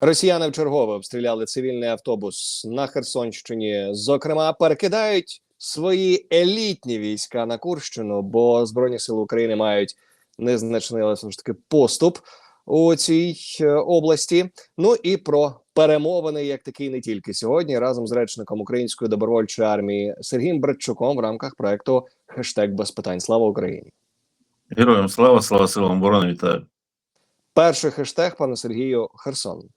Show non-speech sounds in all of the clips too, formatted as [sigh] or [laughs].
Росіяни вчергове обстріляли цивільний автобус на Херсонщині. Зокрема, перекидають свої елітні війська на Курщину, бо збройні сили України мають незначний, але все ж таки поступ у цій е, області. Ну і про перемовини, як такий, не тільки сьогодні, разом з речником Української добровольчої армії Сергієм Братчуком в рамках проекту «Хештег без питань. Слава Україні! Героям слава, слава силам оборони, вітаю. Перший хештег, пане Сергію, Херсон.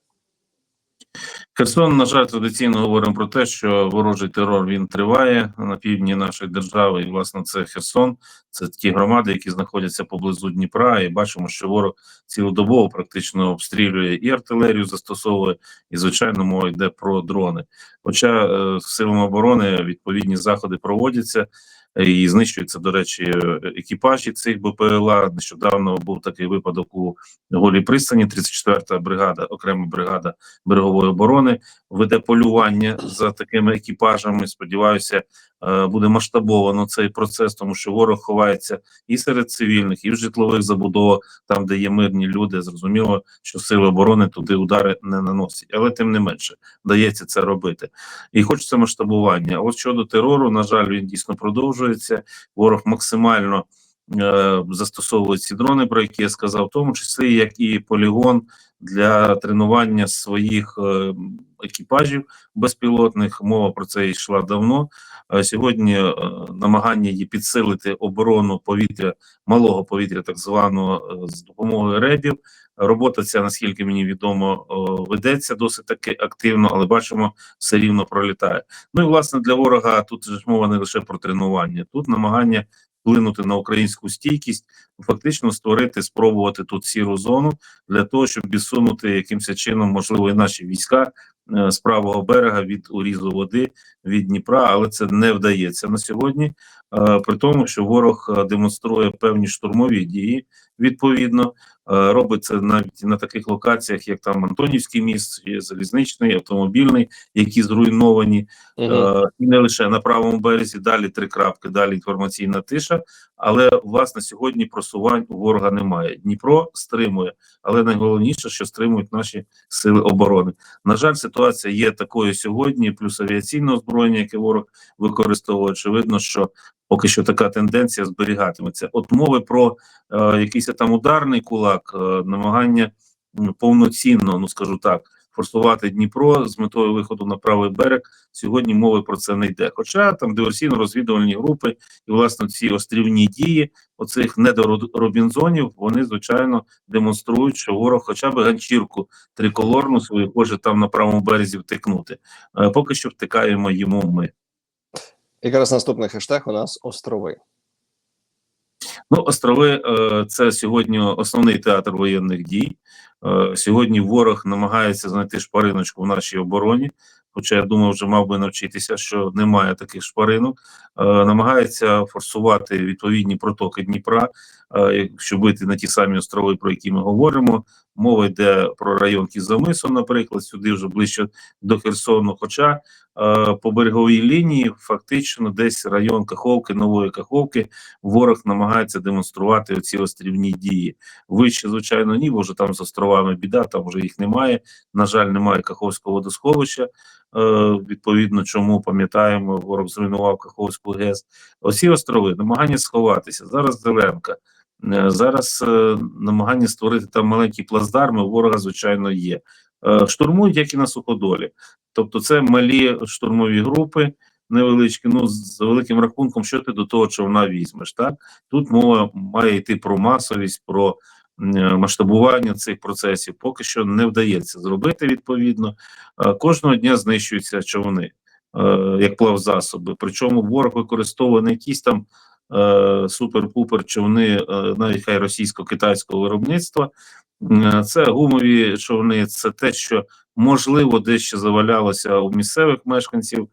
Херсон, на жаль, традиційно говоримо про те, що ворожий терор він триває на півдні нашої держави, і власне це Херсон, це ті громади, які знаходяться поблизу Дніпра. І бачимо, що ворог цілодобово практично обстрілює і артилерію застосовує, і звичайно мова йде про дрони. Хоча е, силами оборони відповідні заходи проводяться. І знищуються, до речі, екіпажі цих БПЛА. Нещодавно був такий випадок у голій пристані. 34-та бригада, окрема бригада берегової оборони, веде полювання за такими екіпажами. Сподіваюся, буде масштабовано цей процес, тому що ворог ховається і серед цивільних, і в житлових забудовах, там де є мирні люди. Зрозуміло, що сили оборони туди удари не наносять, але тим не менше вдається це робити. І хочеться масштабування. От щодо терору, на жаль, він дійсно продовжується. Ворог максимально е, застосовує ці дрони, про які я сказав, в тому числі як і полігон для тренування своїх е, екіпажів безпілотних. Мова про це йшла давно. Е, сьогодні намагання її підсилити оборону повітря малого повітря, так званого з допомогою ребів. Робота ця, наскільки мені відомо, ведеться досить таки активно, але бачимо, все рівно пролітає. Ну і власне для ворога тут ж мова не лише про тренування, тут намагання вплинути на українську стійкість, фактично створити, спробувати тут сіру зону для того, щоб відсунути якимось чином, можливо, і наші війська е, з правого берега від урізу води від Дніпра, але це не вдається на сьогодні. Е, При тому, що ворог е, демонструє певні штурмові дії, відповідно, Е, робить це навіть на таких локаціях, як там Антонівський міст, залізничний, автомобільний, які зруйновані. Е, і не лише на правому березі, далі три крапки, далі інформаційна тиша. Але власне сьогодні просувань у ворога немає. Дніпро стримує, але найголовніше, що стримують наші сили оборони. На жаль, ситуація є такою сьогодні, плюс авіаційне озброєння, яке ворог використовує. Очевидно, що поки що така тенденція зберігатиметься. От мови про е, якийсь там ударний кулак, е, намагання повноцінно, ну скажу так, форсувати Дніпро з метою виходу на правий берег. Сьогодні мови про це не йде. Хоча там диверсійно-розвідувальні групи і власне ці острівні дії оцих недоробінзонів, вони звичайно демонструють, що ворог, хоча б ганчірку триколорну свою хоче там на правому березі втикнути. Е, Поки що втикаємо йому ми. Якраз наступний хештег у нас острови. Ну, острови е, це сьогодні основний театр воєнних дій. Е, сьогодні ворог намагається знайти шпариночку в нашій обороні. Хоча я думаю, вже мав би навчитися, що немає таких шпаринок. Е, намагається форсувати відповідні протоки Дніпра, щоб вийти на ті самі острови, про які ми говоримо. Мова йде про район Кізамису, наприклад, сюди вже ближче до Херсону. Хоча е, по береговій лінії фактично десь район Каховки, нової Каховки, ворог намагається демонструвати оці острівні дії. Вище, звичайно, ні, бо вже там з островами біда, там вже їх немає. На жаль, немає Каховського водосховища. Е, відповідно, чому пам'ятаємо, ворог зруйнував Каховську ГЕС. Оці острови намагання сховатися. Зараз Зеленка. Е, Зараз е, намагання створити там маленькі плацдарми. Ворога, звичайно, є. Е, штурмують, як і на суходолі. Тобто, це малі штурмові групи, невеличкі. Ну з великим рахунком, що ти до того човна візьмеш. Так тут мова має йти про масовість, про масштабування цих процесів. Поки що не вдається зробити відповідно. Кожного дня знищуються човни. Як плавзасоби, причому ворог використовує не якісь там супер-пупер човни, е, навіть хай російсько-китайського виробництва. Е, Це гумові човни, це те, що можливо дещо завалялося у місцевих мешканців,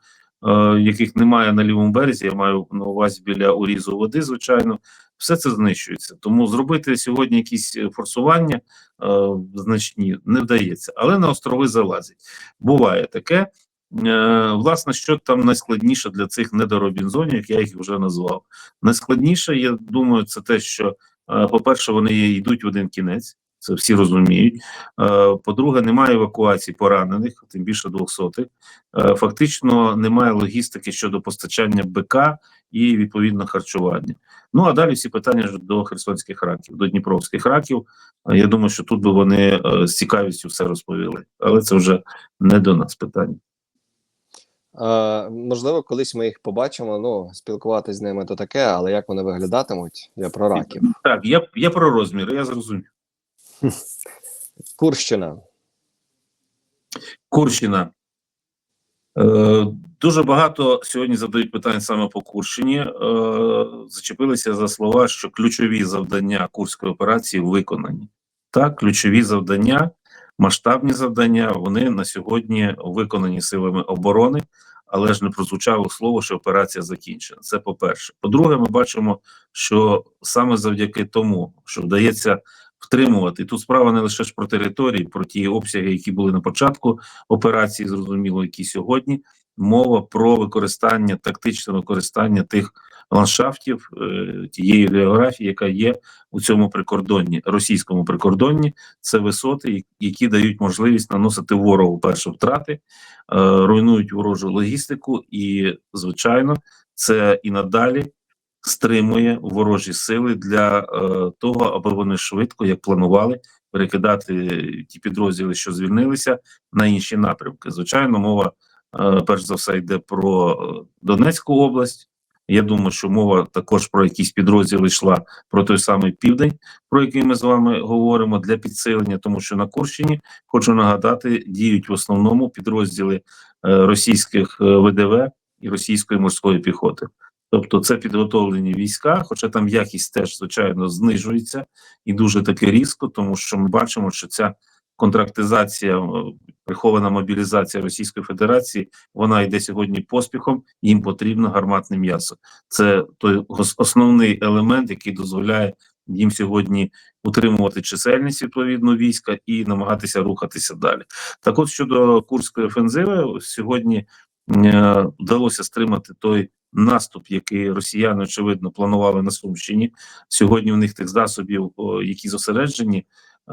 е, яких немає на лівому березі. Я маю на увазі біля урізу води, звичайно, все це знищується. Тому зробити сьогодні якісь е, форсування е, значні не вдається, але на острови залазять. Буває таке. Е, Власне, що там найскладніше для цих недоробінзонів, я їх вже назвав. Найскладніше, я думаю, це те, що, е, по-перше, вони йдуть в один кінець. Це всі розуміють. Е, По-друге, немає евакуації поранених, тим більше двохсотих. Фактично немає логістики щодо постачання БК і відповідно харчування. Ну а далі всі питання до херсонських раків, до дніпровських раків. Я думаю, що тут би вони з цікавістю все розповіли, але це вже не до нас питання. Е, можливо, колись ми їх побачимо. Ну, спілкуватись з ними то таке, але як вони виглядатимуть? Я про раків. Так, я, я про розміри, я зрозумів. Курщина. Курщина. Е, дуже багато сьогодні задають питань саме по Курщині. Е, зачепилися за слова, що ключові завдання Курської операції виконані. Так, ключові завдання, масштабні завдання, вони на сьогодні виконані силами оборони, але ж не прозвучало слово, що операція закінчена. Це по-перше. По-друге, ми бачимо, що саме завдяки тому, що вдається втримувати, і тут справа не лише ж про території, про ті обсяги, які були на початку операції, зрозуміло, які сьогодні. Мова про використання тактичне використання тих ландшафтів, е, тієї географії, яка є у цьому прикордонні, російському прикордонні. Це висоти, які дають можливість наносити ворогу перші втрати, е, руйнують ворожу логістику, і звичайно, це і надалі стримує ворожі сили для е, того, аби вони швидко, як планували, перекидати ті підрозділи, що звільнилися, на інші напрямки. Звичайно, мова е, перш за все йде про е, Донецьку область. Я думаю, що мова також про якісь підрозділи йшла про той самий південь, про який ми з вами говоримо для підсилення, тому що на Курщині хочу нагадати, діють в основному підрозділи е, російських е, ВДВ і російської морської піхоти. Тобто це підготовлені війська, хоча там якість теж звичайно знижується і дуже таки різко, тому що ми бачимо, що ця контрактизація, е, прихована мобілізація Російської Федерації, вона йде сьогодні поспіхом. Їм потрібно гарматне м'ясо. Це той основний елемент, який дозволяє їм сьогодні утримувати чисельність відповідно війська і намагатися рухатися далі. Так, от щодо курської офензиви, сьогодні е, вдалося стримати той наступ, який росіяни очевидно планували на Сумщині. Сьогодні у них тих засобів, які зосереджені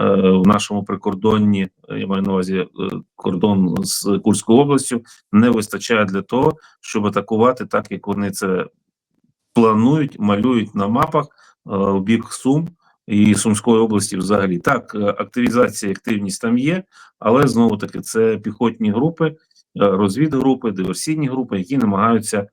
в нашому прикордонні, е, я маю на увазі е, кордон з Курською областю, не вистачає для того, щоб атакувати так, як вони це планують, малюють на мапах е, у бік Сум. І Сумської області взагалі так, е, активізація, активність там є, але знову таки це піхотні групи, е, розвідгрупи, диверсійні групи, які намагаються е,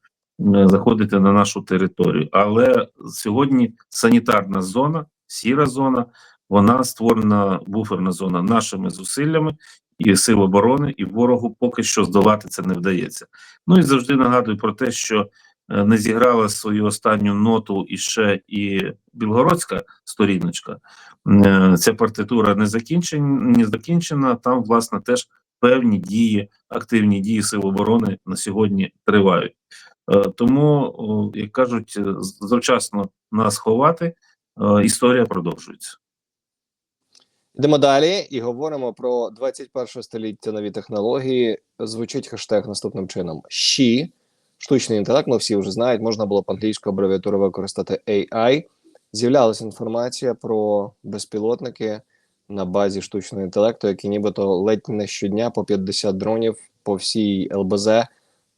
заходити на нашу територію. Але сьогодні санітарна зона, сіра зона, вона створена буферна зона нашими зусиллями і сил оборони, і ворогу поки що здолати це не вдається. Ну і завжди нагадую про те, що е, не зіграла свою останню ноту іще і білгородська сторіночка. Е, Ця партитура не закінчена, не закінчена. Там, власне, теж певні дії, активні дії сил оборони на сьогодні тривають. Е, Тому, як кажуть, завчасно нас ховати. Історія продовжується. Йдемо далі і говоримо про 21 століття нові технології. Звучить хештег наступним чином: Щі, штучний інтелект, ми всі вже знають, можна було б англійською абревіатурою використати AI. З'являлася інформація про безпілотники на базі штучного інтелекту, які нібито ледь не щодня по 50 дронів по всій ЛБЗ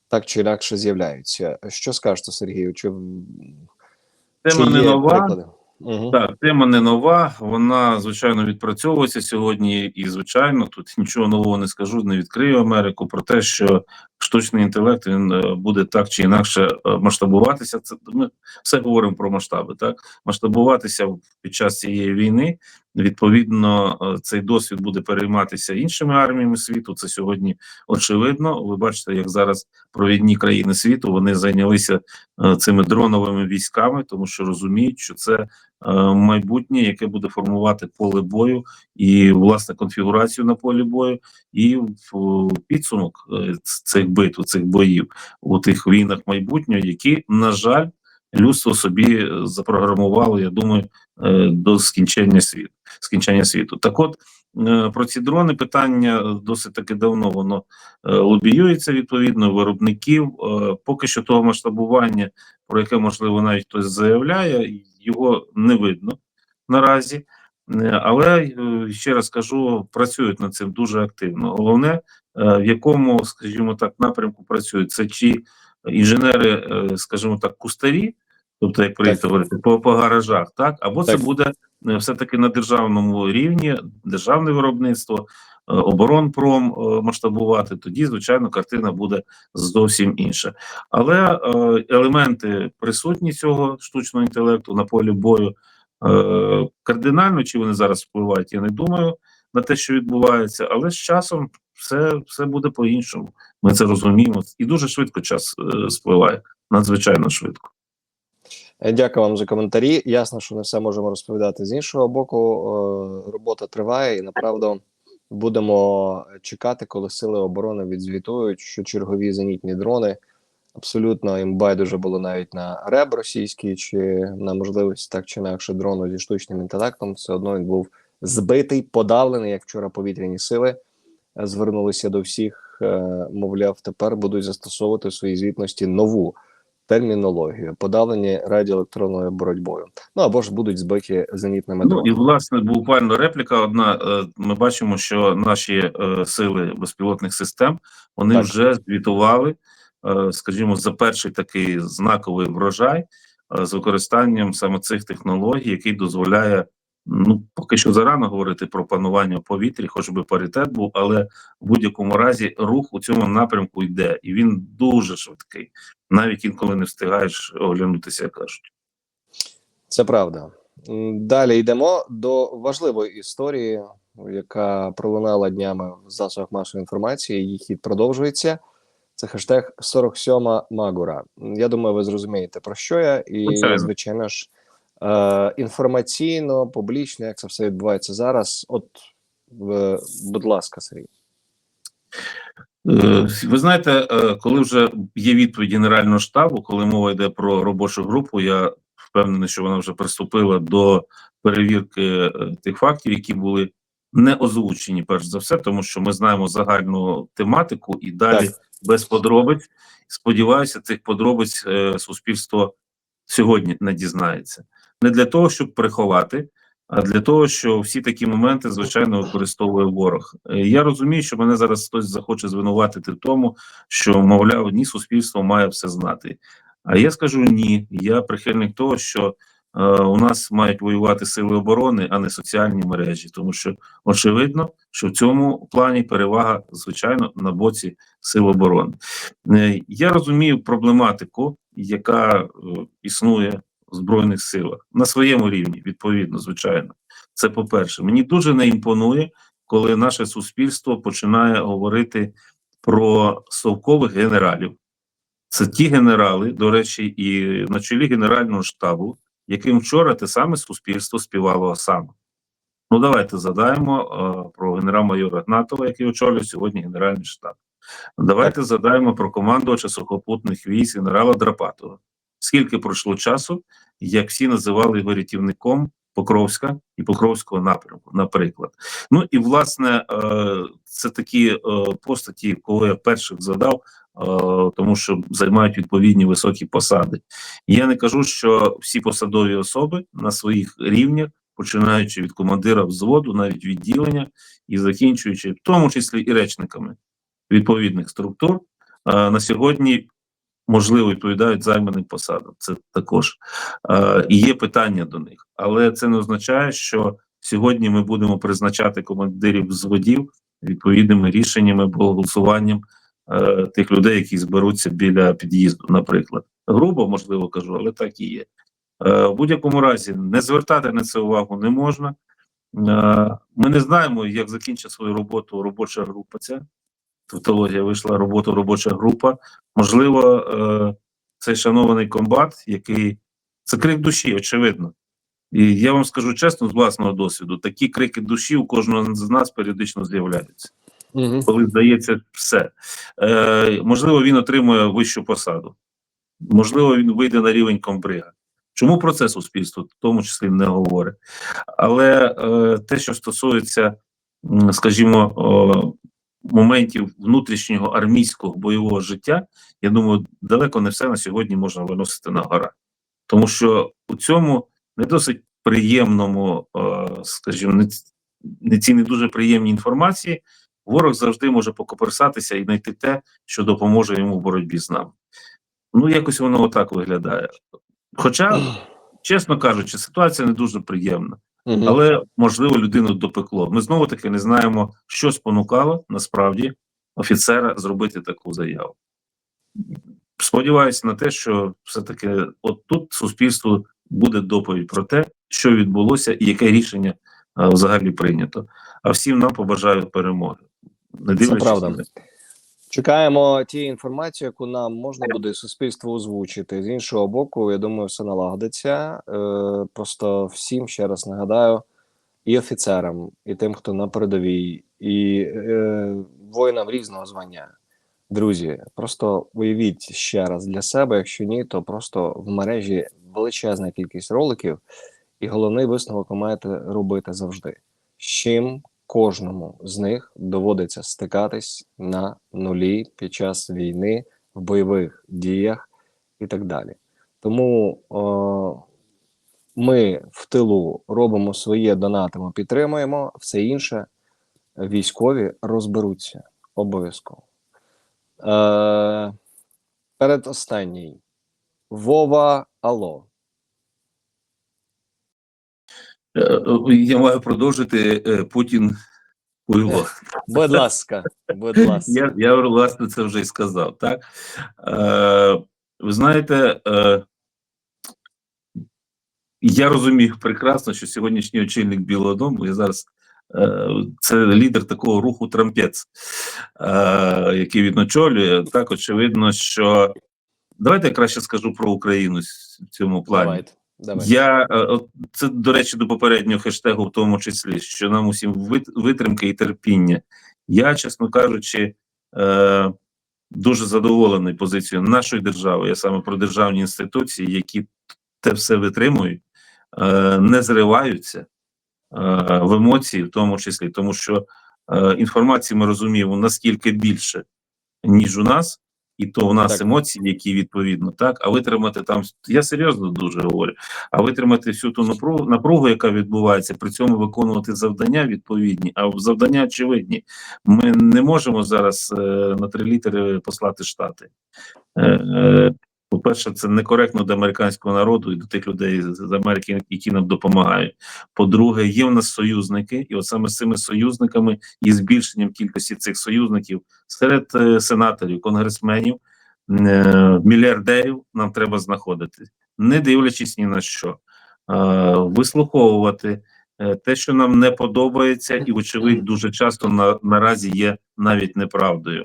так чи інакше з'являються. Що скажете, Сергію? Чи, Тема не є нова. Угу. Так, тема не нова. Вона звичайно відпрацьовується сьогодні, і звичайно, тут нічого нового не скажу, не відкрию Америку про те, що штучний інтелект він е, буде так чи інакше е, масштабуватися. Це ми все говоримо про масштаби. Так масштабуватися під час цієї війни. Відповідно, е, цей досвід буде перейматися іншими арміями світу. Це сьогодні очевидно. Ви бачите, як зараз провідні країни світу вони зайнялися цими дроновими військами, тому що розуміють, що це майбутнє, яке буде формувати поле бою і власне конфігурацію на полі бою, і в підсумок е, цих битв, цих боїв у тих війнах майбутнього, які на жаль людство собі е, запрограмувало. Я думаю, е, до скінчення світу. Скінчення світу. Так, от е, про ці дрони питання досить таки давно воно е, лобіюється відповідно виробників. Е, Поки що того масштабування, про яке можливо навіть хтось заявляє, його не видно наразі. Е, Але е, ще раз кажу, працюють над цим дуже активно. Головне, е, в якому, скажімо так, напрямку працюють, це чи інженери, скажімо так, кустарі, тобто, як прийнято говорити, по, по гаражах, так, або це буде все-таки на державному рівні, державне виробництво, е, оборонпром е, масштабувати, тоді, звичайно, картина буде зовсім інша. Але е, елементи присутні цього штучного інтелекту на полі бою е, кардинально, чи вони зараз впливають, я не думаю на те, що відбувається, але з часом все, все буде по-іншому. Ми це розуміємо, і дуже швидко час е, спливає, надзвичайно швидко. Е, Дякую вам за коментарі. Ясно, що не все можемо розповідати з іншого боку. е, Робота триває, і направду будемо чекати, коли сили оборони відзвітують, що чергові зенітні дрони абсолютно їм байдуже було навіть на реб російський, чи на можливість так чи інакше дрону зі штучним інтелектом. Все одно він був збитий, подавлений, як вчора повітряні сили е, звернулися до всіх. Мовляв, тепер будуть застосовувати в своїй звітності нову термінологію, подавлені радіоелектронною боротьбою. Ну або ж будуть збиті зенітними Ну і власне буквально репліка. Одна Е, ми бачимо, що наші е, сили безпілотних систем вони Так. вже звітували, е, скажімо, за перший такий знаковий врожай з використанням саме цих технологій, який дозволяє. Ну, поки що зарано говорити про панування в повітрі, хоч би паритет був, але в будь-якому разі рух у цьому напрямку йде, і він дуже швидкий, навіть інколи не встигаєш оглянутися, як кажуть. Це правда. Далі йдемо до важливої історії, яка пролунала днями в засобах масової інформації. Її хід продовжується. Це хештег 47 Магура. Я думаю, ви зрозумієте про що я, і Звичайно. звичайно ж е, інформаційно, публічно, як це все відбувається зараз. От, будь ласка, Сергій. Е, Ви знаєте, е, коли вже є відповідь Генерального штабу, коли мова йде про робочу групу, я впевнений, що вона вже приступила до перевірки тих фактів, які були не озвучені, перш за все, тому що ми знаємо загальну тематику і далі Так. без подробиць. Сподіваюся, цих подробиць суспільство сьогодні не дізнається. Не для того, щоб приховати, а для того, що всі такі моменти, звичайно, використовує ворог. Е, Я розумію, що мене зараз хтось захоче звинуватити в тому, що, мовляв, ні, суспільство має все знати. А я скажу ні. Я прихильник того, що е, у нас мають воювати сили оборони, а не соціальні мережі, тому що очевидно, що в цьому плані перевага, звичайно, на боці сил оборони. Е, Я розумію проблематику, яка е, існує в збройних силах на своєму рівні, відповідно, звичайно. Це по-перше, мені дуже не імпонує, коли наше суспільство починає говорити про совкових генералів. Це ті генерали, до речі, і на чолі Генерального штабу, яким вчора те саме суспільство співало саме. Ну, давайте задаємо е, про генерал-майора Гнатова, який очолює сьогодні Генеральний штаб. Давайте задаємо про командувача сухопутних військ генерала Драпатова. Скільки пройшло часу, як всі називали його рятівником Покровська і Покровського напрямку, наприклад. Ну і власне е, це такі е, постаті, кого я перших задав, е, тому що займають відповідні високі посади. Я не кажу, що всі посадові особи на своїх рівнях, починаючи від командира взводу, навіть відділення і закінчуючи, в тому числі і речниками відповідних структур, на сьогодні можливо відповідають займаним посадам. Це також е, і є питання до них, але це не означає, що сьогодні ми будемо призначати командирів взводів відповідними рішеннями або голосуванням е, тих людей, які зберуться біля під'їзду, наприклад. Грубо можливо кажу, але так і є. Е, в будь-якому разі не звертати на це увагу не можна. Ми не знаємо, як закінчить свою роботу робоча група. Ця тавтологія вийшла робота робоча група. Можливо, е, цей шанований комбат, який це крик душі, очевидно. І я вам скажу чесно, з власного досвіду, такі крики душі у кожного з нас періодично з'являються Угу. коли здається все. Е, можливо, він отримує вищу посаду, можливо, він вийде на рівень комбрига. Чому про це суспільство в тому числі не говорить? Але е, те, що стосується, скажімо, моментів внутрішнього армійського бойового життя, я думаю, далеко не все на сьогодні можна виносити на гора. Тому що у цьому не досить приємному, е, скажімо, не, не цій не дуже приємній інформації, ворог завжди може покоперсатися і знайти те, що допоможе йому в боротьбі з нами. Ну, якось воно отак виглядає. Хоча, чесно кажучи, ситуація не дуже приємна, Мгм. але можливо людину допекло. Ми знову таки не знаємо, що спонукало насправді офіцера зробити таку заяву. Сподіваюся на те, що все-таки от тут суспільству буде доповідь про те, що відбулося і яке рішення е, взагалі прийнято. А всім нам побажаю перемоги. Не дивлячись правда. Чекаємо тієї інформації, яку нам можна буде суспільству озвучити. З іншого боку, я думаю, все налагодиться. Е, просто всім ще раз нагадаю, і офіцерам, і тим, хто на передовій, і е, воїнам різного звання. Друзі, просто уявіть ще раз для себе. Якщо ні, то просто в мережі величезна кількість роликів, і головний висновок ви маєте робити завжди. З чим кожному з них доводиться стикатись на нулі під час війни, в бойових діях і так далі. Тому о, ми в тилу робимо своє, донатимо, підтримуємо, все інше військові розберуться обов'язково. Е, передостанній. Вова Алло. Я маю продовжити е, Путін хуйло. Будь ласка, будь ласка. Я, я власне це вже й сказав. Так е, ви знаєте, е, я розумію прекрасно, що сьогоднішній очільник Білого Дому я зараз. е, Це лідер такого руху Трампець, е, який він очолює. Так, очевидно, що давайте я краще скажу про Україну в цьому плані. Давайте. Давай. Я е, це до речі до попереднього хештегу, в тому числі, що нам усім вит- витримки і терпіння. Я, чесно кажучи, е, дуже задоволений позицією нашої держави. Я саме про державні інституції, які те все витримують, е, не зриваються е, в емоції, в тому числі, тому що е, інформації ми розуміємо наскільки більше, ніж у нас. І то в нас Так. емоції, які відповідно, так, а витримати там, я серйозно дуже говорю, а витримати всю ту напругу, напругу, яка відбувається, при цьому виконувати завдання відповідні, а завдання очевидні. Ми не можемо зараз е, на три літери послати штати. Е, е, по-перше, це некоректно до американського народу і до тих людей з Америки, які нам допомагають. По-друге, є в нас союзники, і от саме з цими союзниками і збільшенням кількості цих союзників серед е, сенаторів, конгресменів, е, мільярдерів нам треба знаходити, не дивлячись ні на що, е, вислуховувати те, що нам не подобається, і, вочевидь, дуже часто на, наразі є навіть неправдою.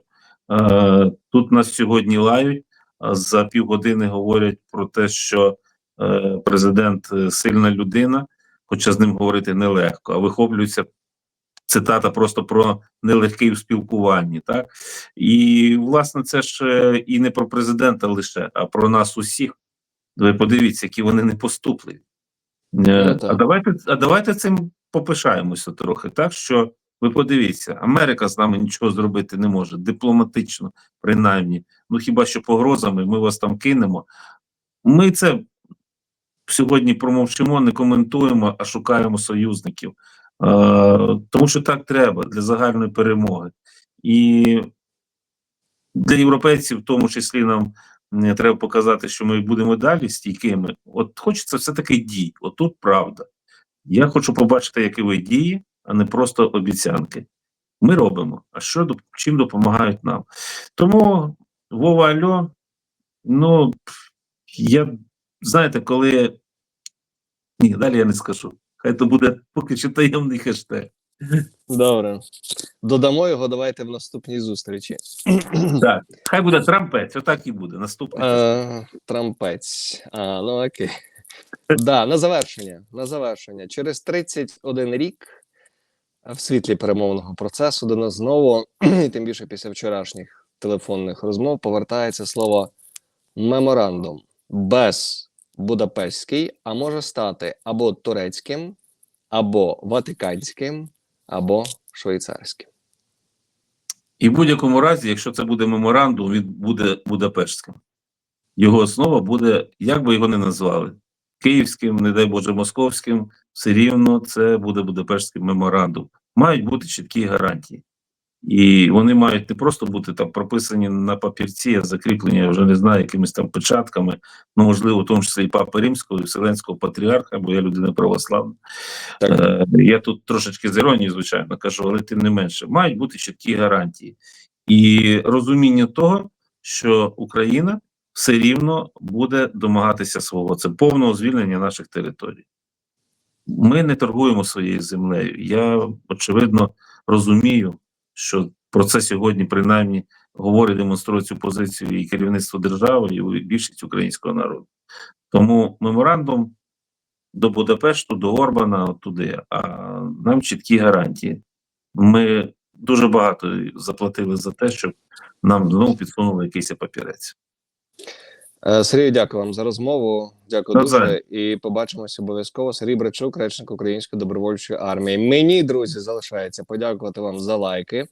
Тут нас сьогодні лають, за півгодини говорять про те, що е, президент е, сильна людина, хоча з ним говорити нелегко, а вихоплюється цитата просто про нелегкий у спілкуванні. Так і власне це ж е, і не про президента лише, а про нас усіх. Ви подивіться, які вони непоступливі. Е, Ну, а давайте, а давайте цим попишаємося трохи, так що ви подивіться, Америка з нами нічого зробити не може, дипломатично, принаймні. Ну хіба що погрозами ми вас там кинемо. Ми це сьогодні промовчимо, не коментуємо, а шукаємо союзників. Е, тому що так треба для загальної перемоги. І для європейців, в тому числі, нам треба показати, що ми будемо далі стійкими. От хочеться все-таки дій. Отут правда. Я хочу побачити, які ви дії, а не просто обіцянки. Ми робимо. А що чим допомагають нам? Тому Вова Альо, ну я знаєте, коли ні, далі я не скажу. Хай то буде поки що таємний хештег. Добре. Додамо його, давайте в наступній зустрічі. Так, хай буде трампець, отак і буде. Наступний. Е, Трампець. А, ну окей. Да, на завершення. На завершення. Через 31 рік е, в світлі перемовного процесу до нас знову, [clears throat] і тим більше після вчорашніх телефонних розмов, повертається слово меморандум без Будапештський, а може стати або турецьким, або ватиканським, або швейцарським. І в будь-якому разі, якщо це буде меморандум, він буде Будапештським. Його основа буде, як би його не назвали, київським, не дай Боже, московським, все рівно це буде Будапештський меморандум. Мають бути чіткі гарантії. І вони мають не просто бути там прописані на папірці, а закріплені, я вже не знаю, якимись там печатками, ну можливо, в тому числі і Папи Римського, і Вселенського патріарха, бо я людина православна. Е, я тут трошечки з іронією, звичайно, кажу, але тим не менше, мають бути чіткі гарантії і розуміння того, що Україна все рівно буде домагатися свого. Це повного звільнення наших територій. Ми не торгуємо своєю землею. Я очевидно розумію, що про це сьогодні принаймні говорить, демонструє цю позицію і керівництво держави, і більшість українського народу. Тому меморандум до Будапешту, до Орбана, туди, а нам чіткі гарантії. Ми дуже багато заплатили за те, щоб нам знову підсунули якийсь папірець. Е, Сергій, дякую вам за розмову. Дякую дуже. І побачимося обов'язково. Сергій Брачук, речник Української добровольчої армії. Мені, друзі, залишається подякувати вам за лайки.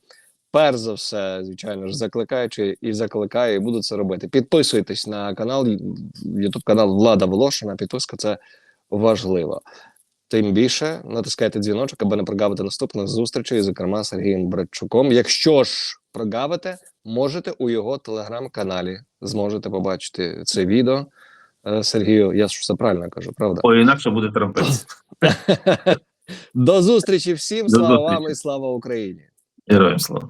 Перш за все, звичайно ж, закликаючи і закликаю, і буду це робити. Підписуйтесь на канал, Ютуб канал Влада Волошина. Підписка це важливо. Тим більше натискайте дзвіночок, аби не прогавити наступних зустрічей, зокрема Сергієм Братчуком. Якщо ж прогавите, можете у його телеграм-каналі зможете побачити це відео. Е, Сергію, я ж все правильно кажу, правда? О, інакше буде трампець. [laughs] До зустрічі всім. До Слава зустрічі. вам і слава Україні! Героям слава.